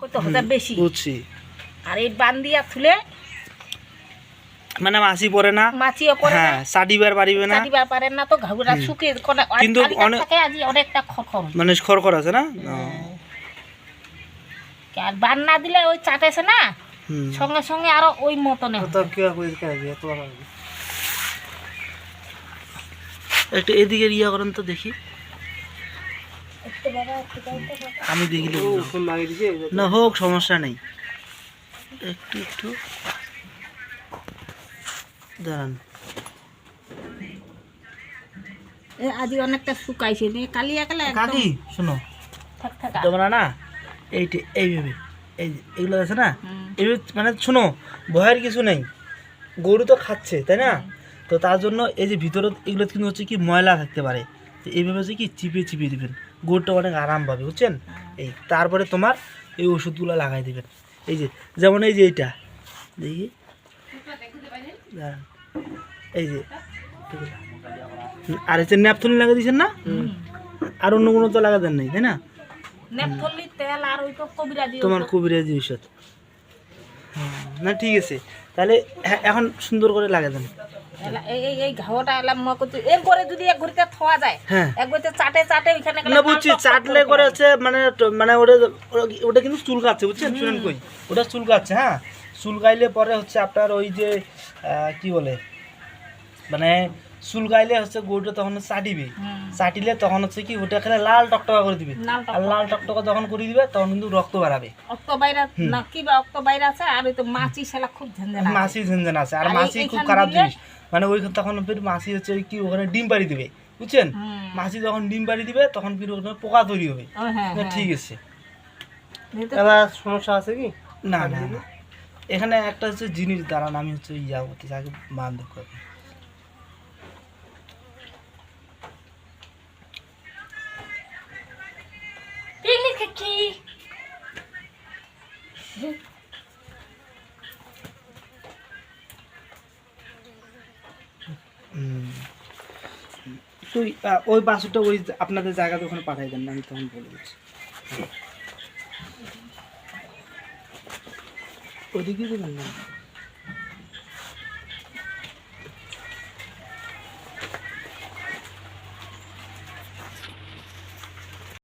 করতে হতে বেশি? বুঝছি। আর এই বান দিয়া মানে না? মাছিও হ্যাঁ সাডিবার পারিবে না? কাটিবার পারে না তো ঘাগুরা শুকিয়ে কিন্তু কিন্তু অনেক- আজি অনেকটা খরখর মানে খড়খড় আছে না? আর বান না দিলে ওই চাটেছে না? হুম। সঙ্গে সঙ্গে আরও ওই মতনে। একটু এদিকে ইয়া করেন তো দেখি। আমি দেখিলে বুঝলাম। না হোক সমস্যা নেই। একটু একটু। দাঁড়ান। আজি অনেকটা শুকাইছে কালি একালে কাকি শোনো। তোমরা না এইটা এইভাবে এই এগুলো আছে না? এইভাবে মানে শোনো ভয়ের কিছু নেই। গরু তো খাচ্ছে তাই না? তো তার জন্য এই যে ভিতরে এগুলো কিন্তু হচ্ছে কি ময়লা থাকতে পারে। তো এইভাবে হচ্ছে কি চিপিয়ে চিপিয়ে দিবেন। গরুটা অনেক আরাম পাবে বুঝছেন? এই তারপরে তোমার এই ওষুধগুলো লাগাই দেবেন। এই যে যেমন এই যে এইটা দেখি। এই যে। আর হচ্ছে ন্যাপথলিন লাগিয়ে দিয়েছেন না? আর অন্য কোনো তো লাগাতেন নাই তাই না? নেপথলি তেল আর ওই তো কবিরাজি তোমার কবিরাজি ঔষধ। হ্যাঁ, না ঠিক আছে। তাহলে এ- এখন সুন্দর করে লাগা দেন। এই এই ঘাওটা এলাম করতে যদি এক ঘড়িতে থোয়া যায় হ্যাঁ। এক ঘড়িতে চাটে চাটে ওইখানে না বুঝছি টক টক চাটলে করে হচ্ছে মানে মানে ওটা ওটা- কিন্তু চুলকাচ্ছে বুঝছেন শুনেন কই ওটা চুলকাচ্ছে হ্যাঁ? চুলকাইলে পরে হচ্ছে আপনার ওই যে আহ, কি বলে? মানে চুলকাইলে হচ্ছে গরুটা তখন চাটিবে। চাটিলে তখন হচ্ছে কি ওটা খেলে লাল টকটকা করে দিবে। আর লাল টকটকা যখন করে দিবে তখন কিন্তু রক্ত বাড়াবে অক্ত বাইরা বা আছে আর ওই তো মাছি শালা খুব ঝঞ্ঝানা মাছি ঝঞ্ঝান আছে আর মাছি খুব খারাপ জিনিস মানে ওই তখন ফির মাছি হচ্ছে কি ওখানে ডিম পাড়ি দিবে বুঝছেন। মাছি যখন ডিম পাড়ি দিবে তখন ফির ওখানে পোকা তৈরি হবে। হ্যাঁ হ্যাঁ। ঠিক আছে। সমস্যা আছে কি? না না এখানে একটা হচ্ছে জিনিস দাঁড়ান আমি হচ্ছে ইয়া করতেছি আগে মান দেখো তুই ওই বাসুটা ওই আপনাদের জায়গাতে ওখানে পাঠাই দেন, আমি তখন বলে দিচ্ছি। ওদিকে দেবেন না?